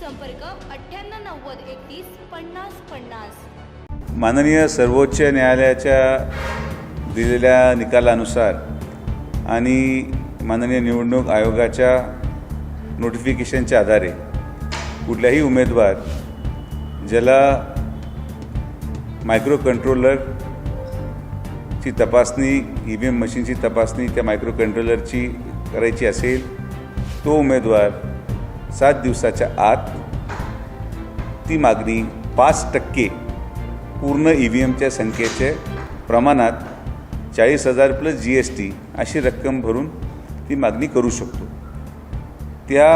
संपर्क अठ्ठ्याण्णव नव्वद एकतीस पन्नास पन्नास. माननीय सर्वोच्च न्यायालयाच्या दिलेल्या निकालानुसार आणि माननीय निवडणूक आयोगाच्या नोटिफिकेशनच्या आधारे कुठल्याही उमेदवार ज्याला मायक्रो कंट्रोलरची तपासणी ई व्ही एम मशीनची तपासणी त्या मायक्रो कंट्रोलरची करायची असेल तो उमेदवार सात दिवसाच्या आत ती मागणी पाच टक्के पूर्ण ई व्ही एमच्या संख्येचे प्रमाणात चाळीस हजार प्लस जी एस टी अशी रक्कम भरून ती मागणी करू शकतो. त्या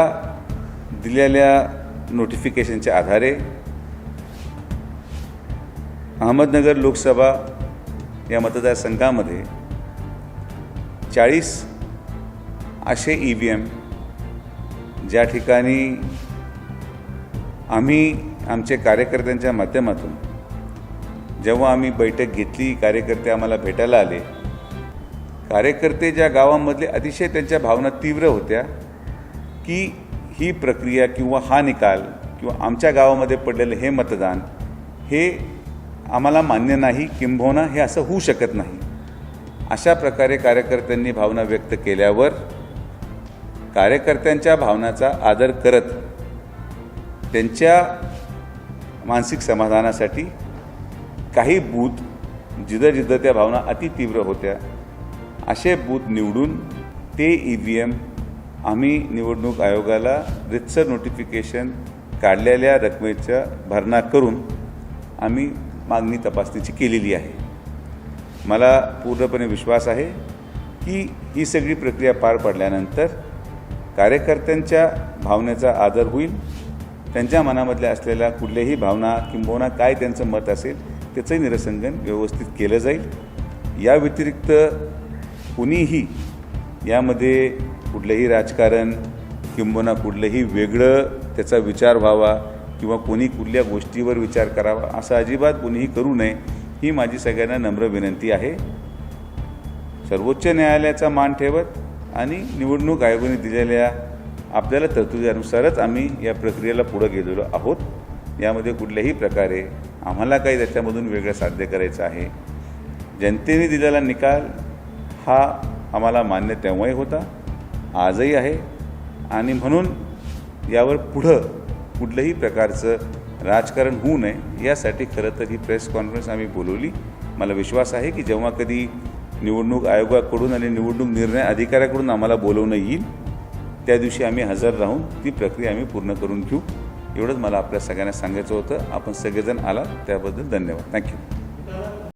दिलेल्या नोटिफिकेशनच्या आधारे अहमदनगर लोकसभा या मतदारसंघामध्ये चाळीस असे ई व्ही एम ज्या ठिकाणी आम्ही आमचे कार्यकर्त्यांच्या माध्यमातून जेव्हा आम्ही बैठक घेतली कार्यकर्ते आम्हाला भेटायला आले कार्यकर्ते ज्या गावामधले अतिशय त्यांच्या भावना तीव्र होत्या की ही प्रक्रिया किंवा हा निकाल किंवा आमच्या गावामध्ये पडलेलं हे मतदान हे आम्हाला मान्य नाही किंबहुना हे असं होऊ शकत नाही. अशा प्रकारे कार्यकर्त्यांनी भावना व्यक्त केल्यावर कार्यकर्त्यांच्या भावनाचा आदर करत त्यांच्या मानसिक समाधानासाठी काही बूथ जिथं जिथं त्या भावना अतितीव्र होत्या. असे बूथ निवडून ते ई व्ही एम आम्ही निवडणूक आयोगाला रितसर नोटिफिकेशन काढलेल्या रकमेचा भरणा करून आम्ही मागणी तपासणीची केलेली आहे. मला पूर्णपणे विश्वास आहे की ही सगळी प्रक्रिया पार पडल्यानंतर कार्यकर्त्यांच्या भावनेचा आदर होईल. त्यांच्या मनामधल्या असलेल्या कुठल्याही भावना किंबहुना काय त्यांचं मत असेल त्याचंही निरसंगन व्यवस्थित केलं जाईल. या व्यतिरिक्त कुणीही यामध्ये कुठलंही राजकारण किंबहुना कुठलंही वेगळं त्याचा विचार व्हावा किंवा कोणी कुठल्या गोष्टीवर विचार करावा असं अजिबात कुणीही करू नये ही माझी सगळ्यांना नम्र विनंती आहे. सर्वोच्च न्यायालयाचा मान ठेवत आणि निवडणूक आयोगाने दिलेल्या आपल्याला तरतुदीनुसारच आम्ही या प्रक्रियेला पुढं गेलेलो आहोत. यामध्ये कुठल्याही प्रकारे आम्हाला काही त्याच्यामधून वेगळं साध्य करायचं आहे. जनतेने दिलेला निकाल हा आम्हाला मान्य तेव्हाही होता आजही आहे. आणि म्हणून यावर पुढं कुठल्याही प्रकारचं राजकारण होऊ नये यासाठी खरं तर ही प्रेस कॉन्फरन्स आम्ही बोलवली. मला विश्वास आहे की जेव्हा कधी निवडणूक आयोगाकडून आणि निवडणूक निर्णय अधिकाऱ्याकडून आम्हाला बोलवणं येईल. त्या दिवशी आम्ही हजर राहून ती प्रक्रिया आम्ही पूर्ण करून घेऊ. एवढंच मला आपल्या सगळ्यांना सांगायचं होतं. आपण सगळेजण आला त्याबद्दल धन्यवाद. थँक्यू